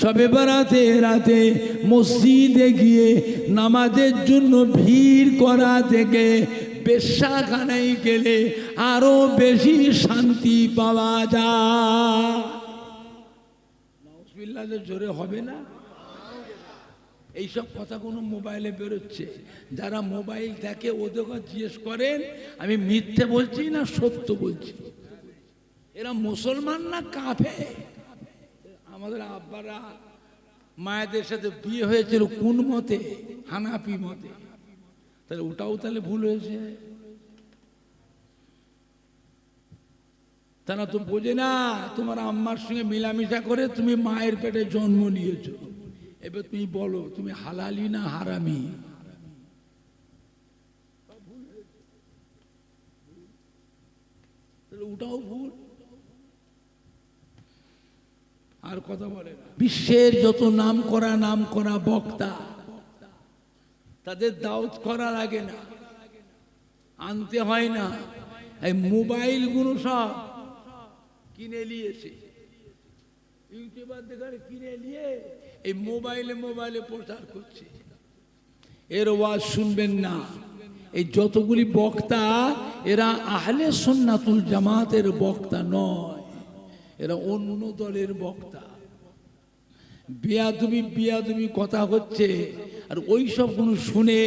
সবে বেড়াতে রাতে মসজিদে গিয়ে নামাজের জন্য ভিড় করা থেকে বেশ্যাখানায় গেলে আরও বেশি শান্তি পাওয়া যায়। জোরে হবে না? এইসব কথা কোনো মোবাইলে বেরোচ্ছে। যারা মোবাইল দেখে ওদেরকে জিজ্ঞেস করেন, আমি মিথ্যে বলছি না সত্য বলছি? এরা মুসলমান না কাফে আমাদের আব্বারা মায়েদের সাথে বিয়ে হয়েছিল কোন মতে? হানাপি মতে। তাহলে ওটাও তাহলে ভুল হয়েছে। তারা তো বোঝে না, তোমার আম্মার সঙ্গে মিলামিশা করে তুমি মায়ের পেটে জন্ম নিয়েছো। এবার তুমি বলো, তুমি হালালি না হারামি? ওটাও ভুল। আর কথা বলে না। বিশ্বের যত নাম করা নাম করা বক্তা, তাদের দাওয়াত করা লাগে না, আনতে হয় না। এই মোবাইলগুলো সব কিনে নিয়েছে। ইউটিউবার কিনে নিয়ে এই মোবাইলে মোবাইলে প্রচার করছে। এর ওয়াজ শুনবেন না। এই যতগুলি বক্তা, এরা আহলে সন্ন্যাতুল জামাতের বক্তা নয়। এরা অন্য দলের বক্তা। বিয়াদুবি বিয়াদুবি কথা হচ্ছে। আর ওই সবগুলো শুনে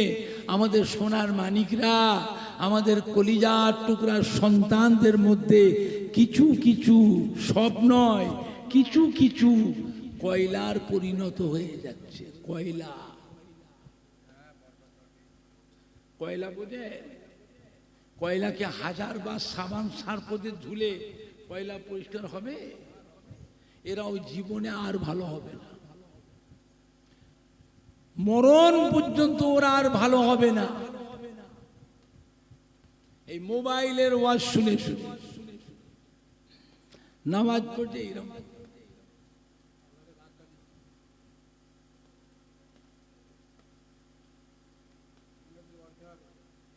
আমাদের সোনার মানিকরা, আমাদের কলিজার টুকরার সন্তানদের মধ্যে কিছু কিছু সব নয়, কিছু কিছু কয়লার পরিণত হয়ে যাচ্ছে। কয়লা। কয়লা বোঝে? কয়লাকে হাজার বার সাবান সার্পদে ধুলে কয়লা পরিষ্কার হবে, এরাও জীবনে আর ভালো হবে না। মরণ পর্যন্ত ওরা আর ভালো হবে না। এই মোবাইলের ওয়াজ শুনে শুনে, নামাজ পড়ছে এরকম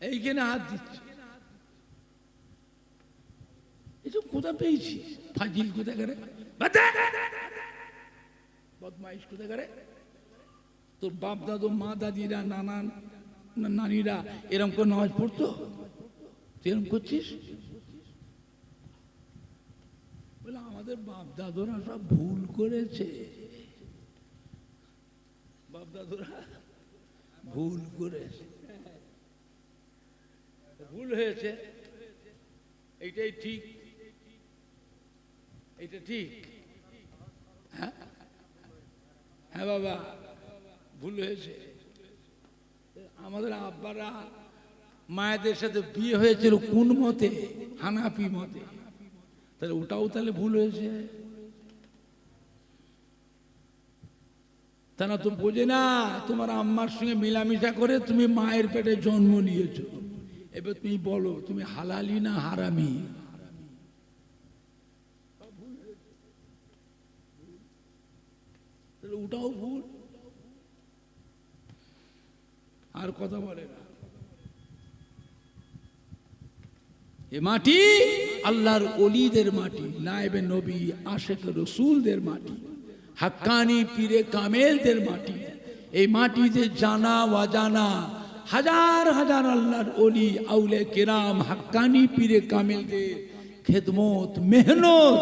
এইখানে হাত দিচ্ছে। এসব কোথা পেয়েছি? ফাজিল কোথায় করে বদমাইশ কোথায় করে তোর বাপ দাদু মা দাদিরা নানা, না- নানিরা এরকম করে নামাজ পড়তো? তুই এরকম করছিস? বলে আমাদের বাপ দাদুরা সব ভুল করেছে। বাপ দাদুরা ভুল করেছে। ভুল হয়েছে। এইটাই ঠিক। এইটা ঠিক। হ্যাঁ? হ্যাঁ বাবা, ভুল হয়েছে। আমাদের আব্বারা মায়েদের সাথে বিয়ে হয়েছিল কোন মতে? হানাপি মতে। তাহলে ওটাও তাহলে ভুল হয়েছে। তারা তো বোঝে না, তোমার আম্মার সঙ্গে মিলামিশা করে তুমি মায়ের পেটে জন্ম নিয়েছো। এবার তুমি বলো, তুমি হালালি না হারামি? তাহলে ওটাও ভুল। আর কথা বলে না। এ মাটি আল্লাহর অলিদের মাটি, নায়েবে নবী আশেক রসুলদের মাটি, হাক্কানি পীরে কামেলদের মাটি। এই মাটিতে জানা অজানা, হাজার হাজার আল্লাহর অলি আউলে কেরাম, হাক্কানি পীরে কামেলদের, খেদমত, মেহনত,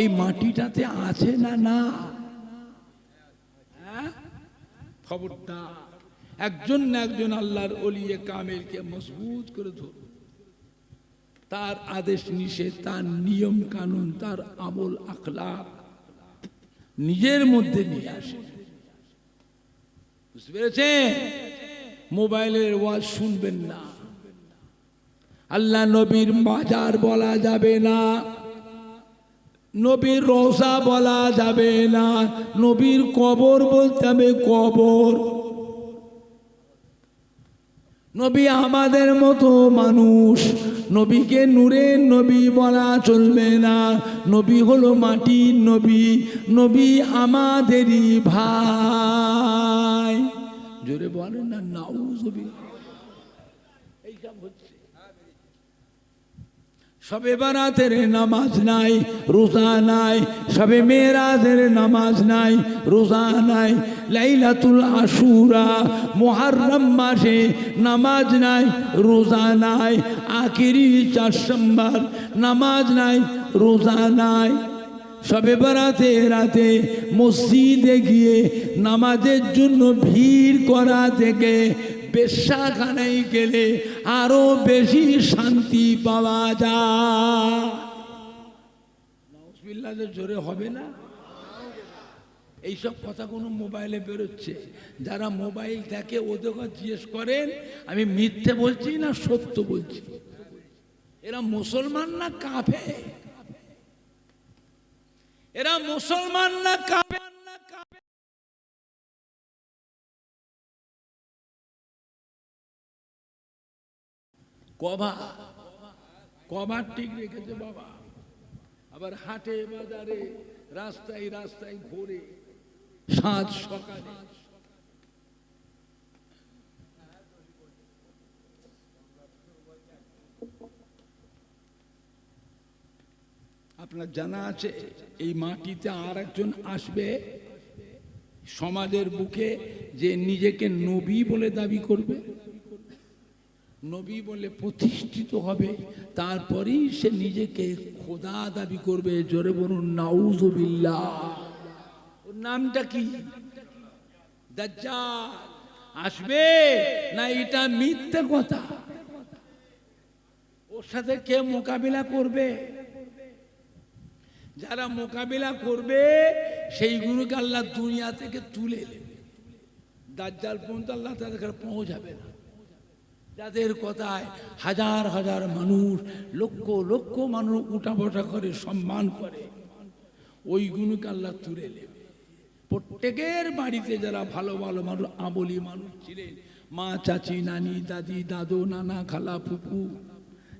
এই মাটিটাতে আছে না না হ্যাঁ? খবরদার একজন না একজন আল্লাহর অলিয়ে কামেলকে মজবুত করে ধরুন তার আদেশ নিষেধ, তার নিয়ম কানুন, তার আমল আখলাক নিজের মধ্যে নিয়ে আসে। বুঝতে পেরেছেন? মোবাইলের ওয়াজ শুনবেন না। আল্লাহ নবীর মাজার বলা যাবে না। নবীর রোজা বলা যাবে না। নবীর কবর বলতে হবে কবর। নবী আমাদের মতো মানুষ। নবীকে নূরের নবী বলা চলবে না। নবী হলো মাটির নবী। নবী আমাদেরই ভাই। জোরে বলেন না এইসব হচ্ছে। সবে বারাতের নামাজ নাই, রোজা নাই, সবে মেয়েরাদের নামাজ নাই, রোজা নাই, লাইলাতুল আশুরা, মুহাররম মাসে নামাজ নাই, রোজা নাই, আখিরি চার নামাজ নাই, রোজা নাই। সবে বারাতে রাতে মসজিদে গিয়ে নামাজের জন্য ভিড় করা থেকে বেশ্যাখানায় গেলে আরও বেশি শান্তি পাওয়া যায়। জোরে হবে না? এইসব কথা কোনো মোবাইলে বেরোচ্ছে। যারা মোবাইল থাকে ওদেরকে জিজ্ঞেস করেন, আমি মিথ্যে বলছি না সত্য বলছি? এরা মুসলমান না কাফে এরা মুসলমান না কবা কবার ঠিক রেখেছে বাবা। আবার হাটে বাজারে, রাস্তায় রাস্তায় ঘোরে, সাত সকালে। আপনার জানা আছে, এই মাটিতে আর একজন আসবে, সমাজের বুকে যে নিজেকে নবী বলে দাবি করবে? নবী বলে প্রতিষ্ঠিত হবে, তারপরেই সে নিজেকে খোদা দাবি করবে। জোরে বলুন, নাউজুবিল্লাহ। ওর নামটা কি? আসবে? না, এটা মিথ্যে কথা। ওর সাথে কে মোকাবিলা করবে? যারা মোকাবিলা করবে, সেইগুলোকে আল্লাহ দুনিয়া থেকে তুলে দাজ্জাল পর্যন্ত আল্লাহ তাদের পৌঁছাবে না। যাদের কথায় হাজার হাজার মানুষ, লক্ষ লক্ষ মানুষ উঠা বসা করে, সম্মান করে, ওইগুলোকে আল্লাহ তুলে নেবে। প্রত্যেকের বাড়িতে যারা ভালো ভালো মানুষ, আবলি মানুষ ছিলেন, মা, চাচি, নানি, দাদি, দাদু, নানা, খালা, ফুপু,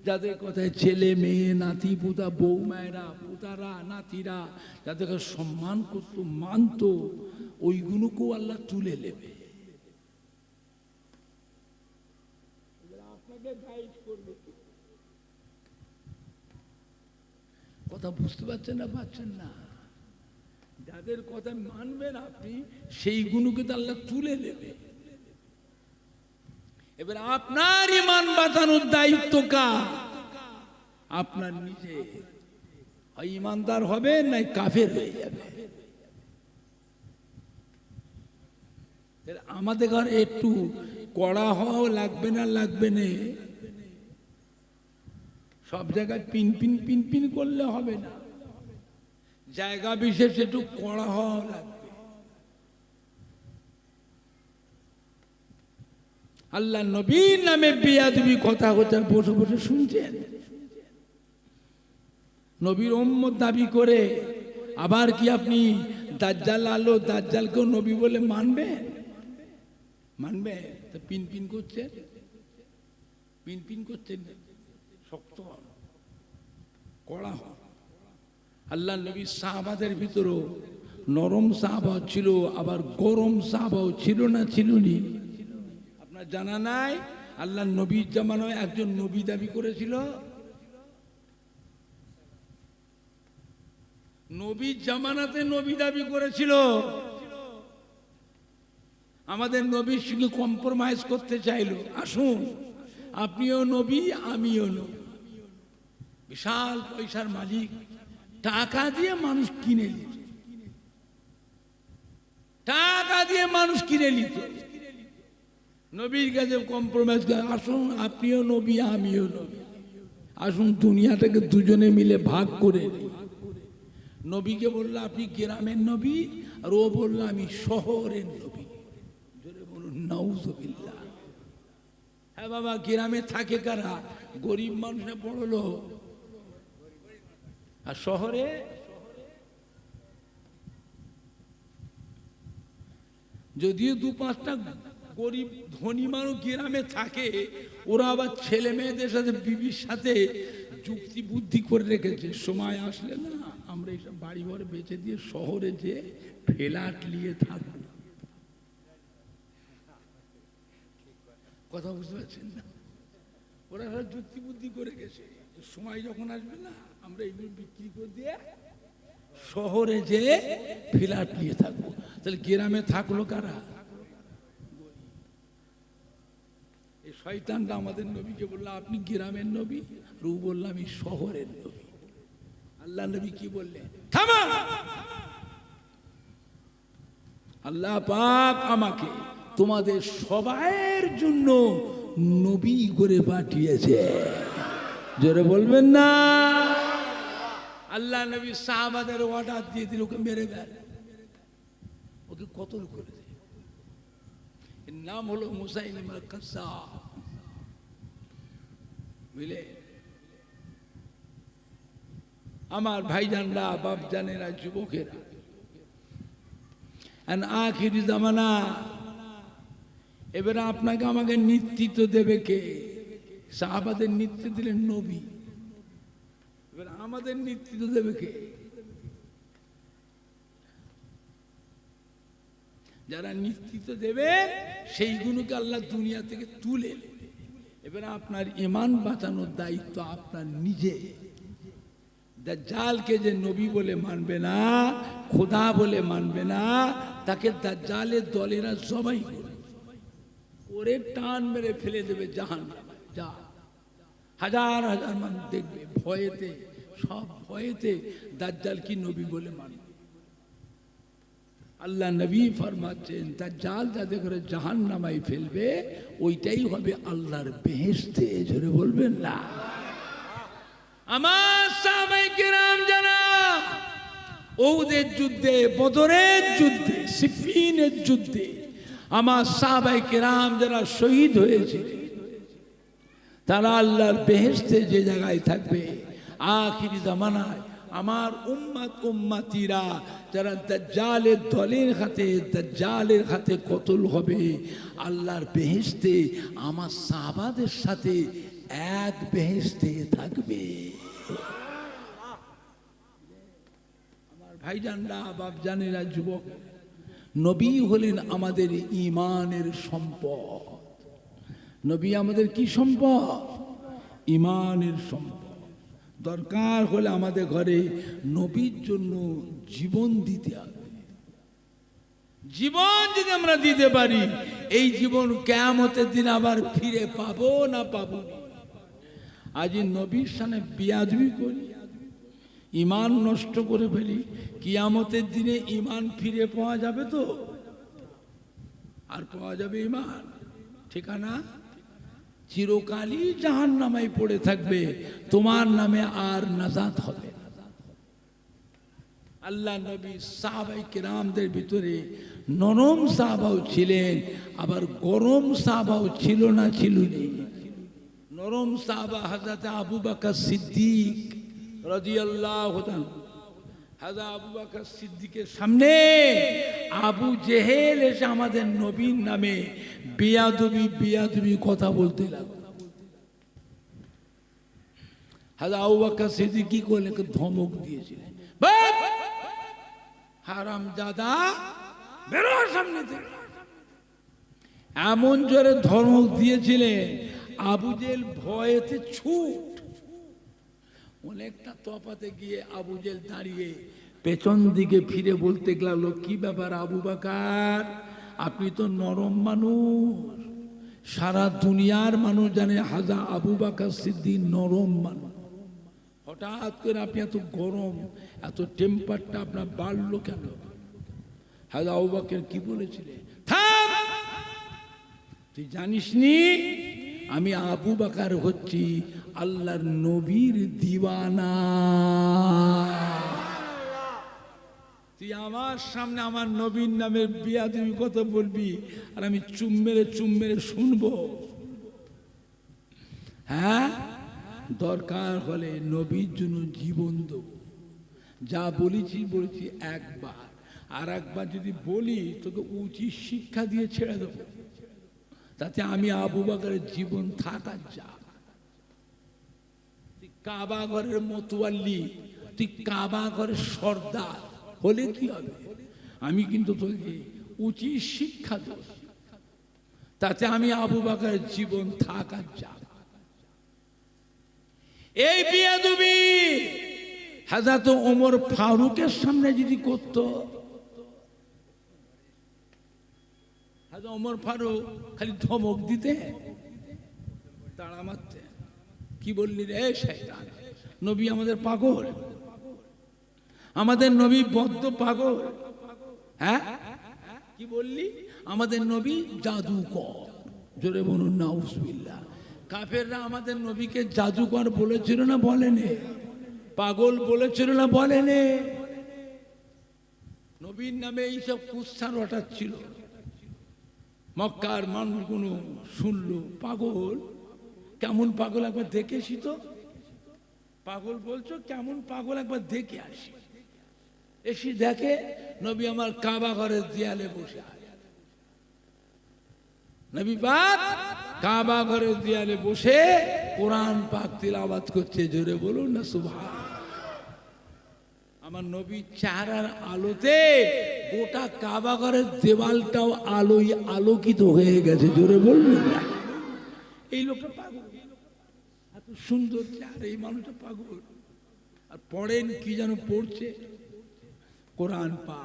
যাদের কথায় ছেলে, মেয়ে, নাতি, পুতা, বৌমায়েরা, পুতারা, নাতিরা, যাদেরকে সম্মান করত, মানত, ওইগুলোকেও আল্লাহ তুলে নেবে আপনাকে গাইড করবে কথা বুঝতে পারছেন না পাচ্ছেন না? যাদের কথা মানবেন আপনি, সেই গুণকে তো আল্লাহ তুলে নেবে এবার আপনার ইমান বাঁচানোর দায়িত্ব কার? আপনার নিজে। ইমানদার হবে নাই কাফের হয়ে যাবে। আমাদের ঘরে একটু কড়া হওয়াও লাগবে না লাগবে না। সব জায়গায় পিন পিন পিন পিন করলে হবে না। জায়গা বিশেষ একটু কড়া হওয়া লাগবে। আল্লাহ নবীর নামে বিয়াদবি কথা কথা বসে বসে শুনছেন? নবীর ওম্মত দাবি করে, আবার কি আপনি দাজ্জাল আলো দাজ্জালকেও নবী বলে মানবে মানবে তা পিন পিন করছে পিন পিন করছেন? শক্ত কড়া হন। আল্লাহ নবী সাহাবাদের ভিতরেও নরম সাহাবাও ছিল, আবার গরম সাহাবাও ছিল না ছিল নি আপনার জানা নাই? আল্লাহ নবীর জামানায় একজন নবী দাবি করেছিল? নবীর জামানাতে নবী দাবি করেছিল। আমাদের নবীর সঙ্গে কম্প্রোমাইজ করতে চাইলো। আসুন, আপনিও নবী, আমিও নবী। বিশাল পয়সার মালিক। টাকা দিয়ে মানুষ কিনে নিত। টাকা দিয়ে মানুষ কিনে নিত। নবীর কাছে কম্প্রোমাইজ করে, আসুন, আপনিও নবী, আমিও নবী। আসুন, দুনিয়াটাকে দুজনে মিলে ভাগ করে নবীকে বলল, আপনি গ্রামের নবী? আর ও বলল, আমি শহরের নবী। হ্যাঁ বাবা, গ্রামে থাকে কারা? গরিব মানুষে বড় লোক। আর শহরে যদিও দু পাঁচটা গরিব ধনী মানুষ গ্রামে থাকে, ওরা আবার ছেলে মেয়েদের সাথে, বিবির সাথে যুক্তি বুদ্ধি করে রেখেছে। সময় আসলে না, আমরা এইসব বাড়ি ঘর বেঁচে দিয়ে শহরে যে ফেলাট নিয়ে থাকব। কথা বুঝতে পারছেন না? ওরা যুক্তি বুদ্ধি করে গেছে সময় যখন আসবে না আমরা এগুলো বিক্রি করে দিয়ে শহরে যে ফ্ল্যাট নিয়ে থাকব। তাহলে গ্রামে থাকল কারা? এই শয়তানটা আমাদের নবীকে বলল, আপনি গ্রামের নবী? ও বলল, আমি শহরের নবী। আল্লাহ নবী কি বললেন? থামা! আল্লাহ পাক আমাকে তোমাদের সবাইয়ের জন্য নবী করে পাঠিয়েছে। জোরে বলবেন না। আল্লাহ নবী সাহাবাদের অর্ডার দিয়ে দিল, ওকে মেরে দেয় ওকে কতল করে এর নাম হলো মুসাইলিমা কাসা বুঝলে? আমার ভাইজানরা বাপ জানেরা যুবকেরা আখিরি জামানা, এবারে আপনাকে আমাকে নেতৃত্ব দেবে কে? সাহাবাদের নেতৃত্ব দিলেন নবী। এবার আমাদের নেতৃত্ব দেবে কে? যারা নেতৃত্ব দেবে, সেইগুলোকে আল্লাহ দুনিয়া থেকে তুলে এবার আপনার ইমান বাঁচানোর দায়িত্ব আপনার নিজে। দাজ্জালকে যে নবী বলে মানবে না, খোদা বলে মানবে না, তাকে দাজ্জালের দলেরা সবাই। ওরে টান মেরে ফেলে দেবে জাহান যা। হাজার হাজার মানুষ দেখবে ভয়েতে। সব ভয়েতে দাজ্জাল কি নবী বলে মানবে আল্লাহ নবী ফরমাচ্ছেন, দাজ্জাল যাতে করে জাহান নামাই ফেলবে, ওইটাই হবে আল্লাহর বেহেস্তে জোরে বলবেন না। আমার যারা ওদের যুদ্ধে, বদরের যুদ্ধে, সিফিনের যুদ্ধে, আমার সাহাবাই কিরাম যারা শহীদ হয়েছিলেন তারা আল্লাহর বেহেস্তে যে জায়গায় থাকবে আখিরি জামানায় আমার উম্মাত উম্মাতিরা যারা দাজ্জালের দলের হাতে, দাজ্জালের হাতে কতল হবে, আল্লাহর বেহেস্তে আমার সাহাবাদের সাথে এক বেহেস্তে থাকবে। আমার ভাইজানরা বাপ জানেরা যুবক, নবী হলেন আমাদের ইমানের সম্পদ। নবী আমাদের কি সম্পদ? ইমানের সম্পদ। দরকার হলে আমাদের ঘরে নবীর জন্য জীবন দিতে হবে। জীবন যদি আমরা দিতে পারি, এই জীবন কেমতের দিন আবার ফিরে পাবো না পাবো আজ নবীর সামনে বিয়াদবি করি ইমান নষ্ট করে ফেলি, কিয়ামতের দিনে ইমান ফিরে পাওয়া যাবে তো? আর পাওয়া যাবে ইমান ঠিকানা? চিরকালই জাহান নামায় পড়ে থাকবে তোমার নামে আর নাজাত হবে। আল্লাহ নবী সাহাবাই কেরামদের ভিতরে নরম সাহাবাও ছিলেন, আবার গরম সাহাবাও ছিল না, ছিল নরম সাহাবা হাজাতে আবু বাকা সিদ্দিক রাদিয়াল্লাহু তাআলা হাজা আবু বাকর সিদ্দিকের সামনে আবু জেহেল এসে আমাদের নবীর নামে বিয়াদবি বিয়াদবি কথা বলতে লাগল। হাজা আবু বাকর সিদ্দিক কি করলেন? ধমক দিয়েছিলেন। "বাপ! হারাম দাদা বেরো সামনে থেকে। এমন জোরে ধমক দিয়েছিলেন আবু জেল ভয়েতে ছুট অনেকটা তফাতে গিয়ে আবু জেল দাঁড়িয়ে পেছন দিকে ফিরে বলতে লাগল কি ব্যাপার আবু বাকার? আপনি তো নরম মানুষ। সারা দুনিয়ার মানুষ জানে হাজা আবু বাকার সিদ্ধি নরম মানুষ। হঠাৎ করে আপনি এত গরম, এত টেম্পারটা আপনার বাড়লো কেন? হাজা আবু বাকের কি বলেছিলেন? তুই জানিসনি, আমি আবু বাকার হচ্ছি আল্লাহর নবীর দিওয়ানা। তুই আমার সামনে আমার নবীর নামের বিয়া তুমি কত বলবি আর আমি চুম মেরে চুম মেরে শুনব। হ্যাঁ? দরকার হলে নবীর জন্য জীবন দেব। যা বলেছি বলেছি একবার। আর একবার যদি বলি, তোকে উচিত শিক্ষা দিয়ে ছেড়ে দেবো। তাতে আমি আবু বাকারের জীবন থাকার যা আমি কিন্তু তোকে উচিত শিক্ষা দেব। তাতে আমি আবু বাকারের জীবন থাকার যা এই বিয়া দুবি হাজার তো ওমর ফারুকের সামনে যদি করত ওমর ফারুক খালি ধমক দিতে, তাড়া মারতে। কি বললি রে? শয়তান, নবী আমাদের পাগল। আমাদের নবী বদ্ধ পাগল। হ্যাঁ? কি বললি? আমাদের নবী জাদুকর। জোরে বলুন না উসবিল্লা কাফেররা আমাদের নবীকে জাদুকর বলেছিল না বলেনে? পাগল বলেছিল না বলেনে? নবীর নামে এইসব কুৎসা রটাচ্ছিল মক্কার মানুষগুলো শুনলো, পাগল। কেমন পাগল একবার দেখেছি তো? পাগল বলছো, কেমন পাগল একবার দেখে আসি। এসে দেখে নবী আমার কাবা ঘরের দেয়ালে বসে নবী পাক কাবা ঘরের দেয়ালে বসে কোরআন পাক তিলাবাত করছে, জোরে বলুন না সুভা আমার নবীর চেহারার আলোতে গোটা কাবা ঘরের দেওয়ালটাও আলোয় আলোকিত হয়ে গেছে, জোরে বলবেন না। এই লোকটা পাগল। এত সুন্দর চেহারা, এই মানুষটা পাগল। আর পড়েন কি যেন পড়ছে? কোরআন পা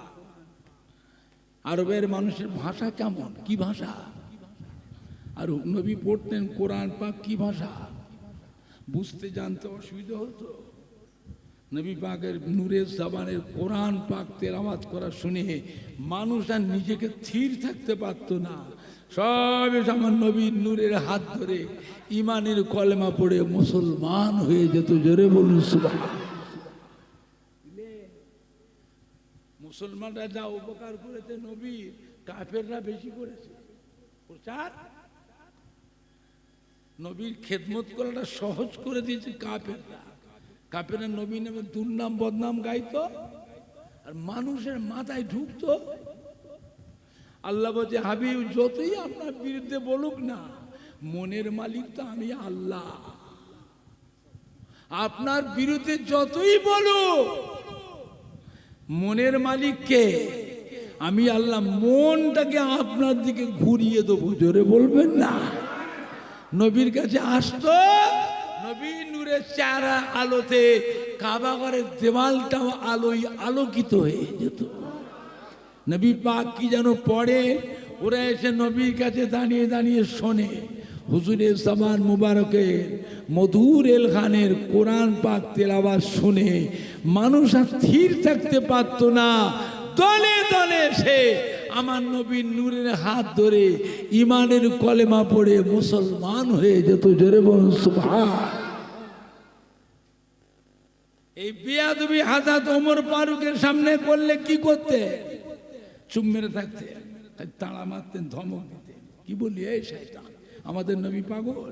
আরবের মানুষের ভাষা কেমন? কি ভাষা? আর নবী পড়তেন কোরআন পাক, কি ভাষা? বুঝতে জানতে অসুবিধা হতো। নবী পাকের নূরের জাবানের কোরআন পাক তেলাওয়াত করা শুনে মানুষ আর নিজেকে স্থির থাকতে পারত না। সব আমার নবীর নূরের হাত ধরে ইমানের কলেমা পড়ে মুসলমান হয়ে যেত, জোরে বলুন মুসলমানরা যা উপকার করেছে নবীর, কাফেররা বেশি করেছে। প্রচার? নবীর খেদমত করাটা সহজ করে দিয়েছে কাপেররা কাপেরা নবী নামে দুর্নাম, বদনাম গাইতো, আর মানুষের মাথায় ঢুকতো আল্লাহ বলছে, হাবিব, যতই আপনার বিরুদ্ধে বলুক না, মনের মালিক তো আমি আল্লাহ। আপনার বিরুদ্ধে যতই বলুক, মনের মালিককে আমি আল্লাহ মনটাকে আপনার দিকে ঘুরিয়ে দেবো, জোরে বলবেন না। নবীর কাছে আসতো নবী নূরের চারা আলোতে, কাবা ঘরের দেওয়ালটাও আলোয় আলোকিত হয়ে যেত। নবী পাক কি যেন পড়ে? ওরা এসে নবীর কাছে দাঁড়িয়ে দাঁড়িয়ে শোনে। হুজুরের সামান মুবারকের, মধুর এল খানের কোরআন পাক তেলাবাদ শুনে মানুষ আর স্থির থাকতে পারত না। দলে দলে সে আমার নবীর নূরের হাত ধরে ইমানের কলেমা পড়ে মুসলমান হয়ে যেত। জোরে বলুন এই বিয়াদবি হাজাত ওমর ফারুকের সামনে করলে কি করতে? চুপ মেরে থাকতে তাড়া মারতেন, ধমক দিতেন। কি বললি, এই শয়তান? আমাদের নবী পাগল।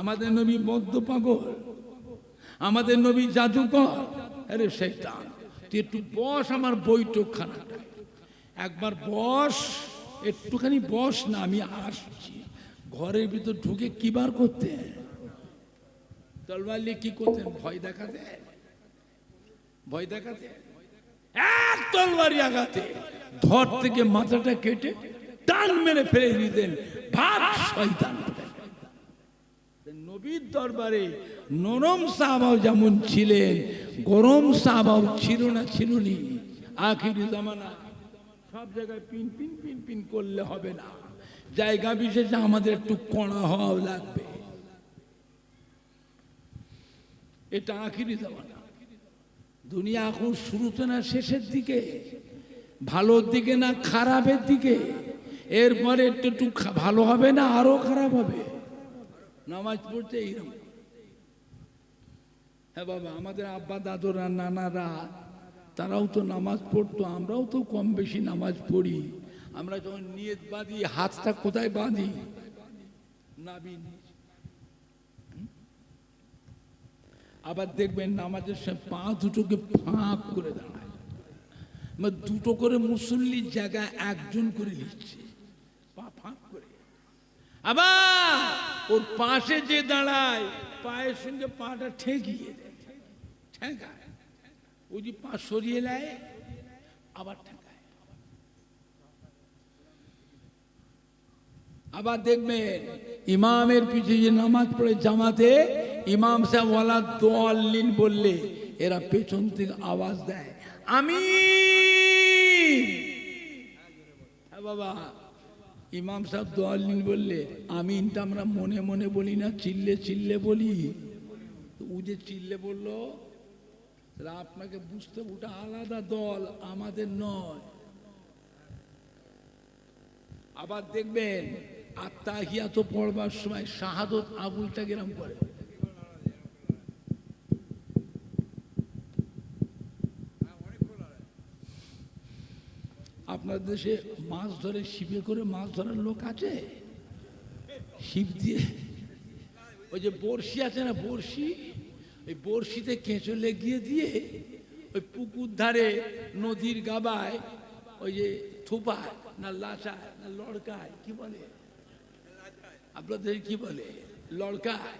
আমাদের নবী বদ্ধ পাগল। আমাদের নবী জাদুকর। আরে তুই একটু বস আমার বৈঠকখানাটা একবার বস, একটুখানি বস না, আমি আসছি। ঘরের ভিতর ঢুকে কি বার করতে? তলবার কি করতেন? ভয় দেখাতে ভয় দেখাতে এক তলবারি আঘাতে ধর থেকে মাথাটা কেটে টান মেরে ফেলে দিতেন ভাগ শয়তান। নবীর দরবারে নরম সাহাবাও যেমন ছিলেন, গরম সাহাবাও ছিল না, ছিল নি। আখিরি জামানা সব জায়গায় পিন পিন পিন পিন করলে হবে না। জায়গা বিশেষে আমাদের একটু কড়া হওয়া লাগবে। এটা আখিরি জামানা। দুনিয়া এখন শুরুতে না শেষের দিকে, ভালোর দিকে না খারাপের দিকে, এরপরে একটু একটু ভালো হবে না আরও খারাপ হবে? নামাজ পড়তে এইরকম। হ্যাঁ বাবা, আমাদের আব্বা, দাদুরা, নানারা, তারাও তো নামাজ পড়তো, আমরাও তো কম বেশি নামাজ পড়ি। আমরা যখন নিয়ত বাঁধি, হাতটা কোথায় বাঁধি? নাবি আবার দেখবেন নামাজের সময় পা দুটোকে ফাঁক করে দাঁড়ায়। মানে দুটো করে মুসল্লির জায়গায় একজন করে নিচ্ছে। পা ফাঁক করে। আবার ওর পাশে যে দাঁড়ায়, পায়ের সঙ্গে পাটা ঠেকিয়ে দেয়। ঠেকায়। ওই যে পা সরিয়ে নেয়, আবার ঠেকায়। আবার দেখবেন ইমামের পিছনে যে নামাজ পড়ে জামাতে ইমাম সাহেব ওয়ালা দোয়াল্লিন বললে, এরা পেছন থেকে আওয়াজ দেয় আমি হ্যাঁ বাবা। ইমাম সাহেব দোয়াল্লিন বললে, আমিনটা আমরা মনে মনে বলি না, চিল্লে চিল্লে বলি। ও যে চিল্লে বলল আপনাকে বুঝতে ওটা আলাদা দল, আমাদের নয়। আবার দেখবেন, আত্মাহিয়া তো পড়বার সময় শাহাদত আবুলটা গেরাম করে। আপনার দেশে মাছ ধরে শিবে করে মাছ ধরার লোক আছে? শিব দিয়ে? ওই যে বড়শি আছে না বড়শি? ওই বড়শিতে কেঁচো লেগিয়ে দিয়ে ওই পুকুর ধারে, নদীর গাবায়, ওই যে থুপায়, না লাচায়, না লড়কায়, কি বলে? আপনাদের কি বলে? লড়কায়,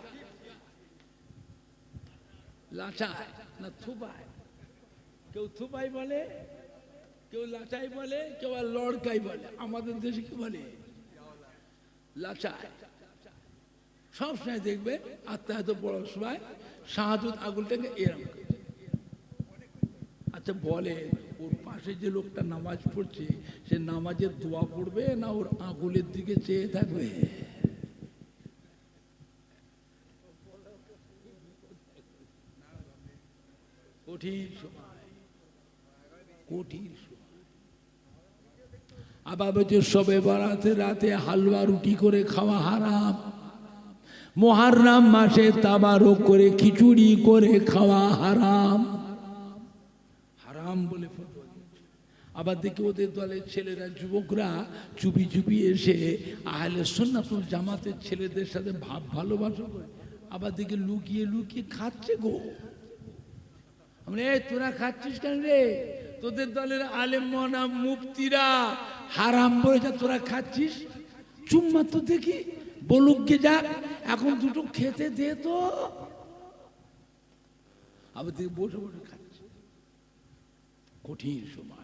লাচায়, না থুপায়? কেউ থুপাই বলে? কেউ লাচাই বলে, কেউ আর লড়কাই বলে। আমাদের দেশে কি বলে? লাচায় সব সময় দেখবে আত্মা এত বড় সময় শাহাদুত আগুলটাকে এরম আচ্ছা বলে, ওর পাশে যে লোকটা নামাজ পড়ছে, সে নামাজের দোয়া পড়বে না ওর আগুলের দিকে চেয়ে থাকবে? কঠিন সময়। কঠিন সময়। আবার বলছে সবে বারাতে রাতে হালুয়া রুটি করে খাওয়া হারাম। মহারাম মাসে তাবারক করে খিচুড়ি করে খাওয়া হারাম। হারাম বলে আবার দেখি ওদের দলের ছেলেরা, যুবকরা চুপি চুপি এসে আহলে সুন্নাতুল জামাতের ছেলেদের সাথে ভাব ভালোবাসা করে। আবার দেখি লুকিয়ে লুকিয়ে খাচ্ছে গো। আমরা তোরা খাচ্ছিস কেন রে? তোদের দলের আলেম মনা মুফতিরা হারাম বলে যা তোরা খাচ্ছিস? চুম্মা তো দেখি, বলুক গে যাক, এখন দুটো খেতে দে তো। আবার দেখি বসে বসে খাচ্ছি। কঠিন সময়।